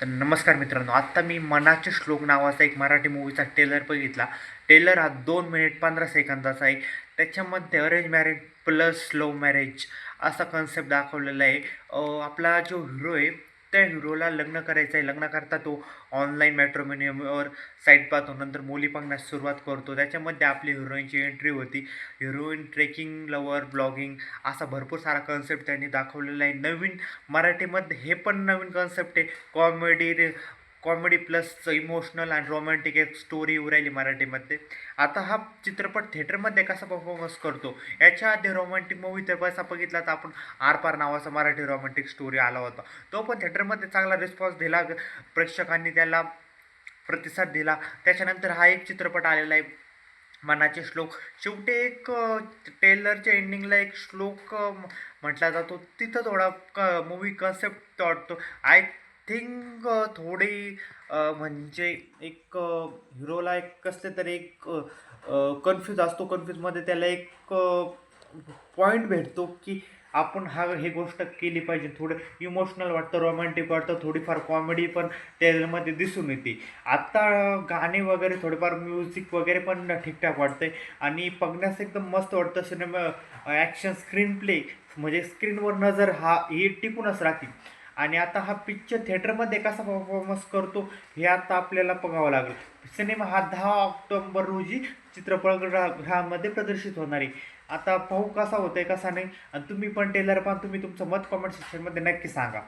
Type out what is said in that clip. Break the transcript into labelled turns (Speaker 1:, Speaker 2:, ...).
Speaker 1: तर नमस्कार मित्रांनो आत्ता मी मनाचे श्लोक नावाचा एक मराठी मूवीचा टेलर बघितला. टेलर हा दोन मिनिट पंधरा सेकंदाचा आहे. त्याच्यामध्ये arrange marriage plus love marriage असा कन्सेप्ट दाखवलेला आहे. आपला जो हिरो आहे त्या हिरोला लग्न करायचं आहे लग्न करता तो ऑनलाईन मॅट्रोमिनियमवर साईट पाहतो. नंतर मुली पाहण्यास सुरुवात करतो. त्याच्यामध्ये आपली हिरोईनची एंट्री होती. हिरोईन ट्रेकिंग लवर ब्लॉगिंग असा भरपूर सारा कन्सेप्ट त्यांनी दाखवलेला आहे. नवीन मराठीमध्ये हे पण नवीन कन्सेप्ट आहे. कॉमेडी कॉमेडी प्लस इमोशनल आणि रोमॅन्टिक एक स्टोरी येऊ राहिली मराठीमध्ये. आता हा चित्रपट थिएटरमध्ये कसा परफॉर्मन्स करतो? याच्या आधी रोमॅन्टिक मूवी तर बसा बघितला तर आपण आरपार नावाचा मराठी रोमॅन्टिक स्टोरी आला होता. तो पण थिएटरमध्ये चांगला रिस्पॉन्स दिला. प्रेक्षकांनी त्याला प्रतिसाद दिला. त्याच्यानंतर हा एक चित्रपट आलेला आहे. मनाचे श्लोक. शेवटी एक टेलरच्या एंडिंगला एक श्लोक म्हटला जातो. तिथं थोडा क मूवी कन्सेप्ट वाटतो. आय थिंक थोडी म्हणजे एक हिरोला एक कसले तरी एक कन्फ्यूज असतो. कन्फ्यूजमध्ये त्याला एक पॉईंट भेटतो की आपण हा हे गोष्ट केली पाहिजे. थोडं इमोशनल वाटतं रोमॅन्टिक वाटतं थोडीफार कॉमेडी पण त्यामध्ये दिसून येते. आत्ता गाणे वगैरे थोडेफार म्युझिक वगैरे पण ठीकठाक वाटते आणि बघण्यास एकदम मस्त वाटतं सिनेमा ॲक्शन स्क्रीन प्ले म्हणजे स्क्रीनवर नजर हा ही टिकूनच राहते. आणि आता हा पिक्चर थिएटरमध्ये कसा परफॉर्मन्स करतो हे आता आपल्याला बघावं लागेल. सिनेमा हा दहा ऑक्टोंबर रोजी चित्रपटगृहामध्ये प्रदर्शित होणार आहे. आता पाहू कसा होतोय कसा नाही. आणि तुम्ही पण टेलर पण तुम्ही तुमचं मत कॉमेंट सेक्शनमध्ये नक्की सांगा.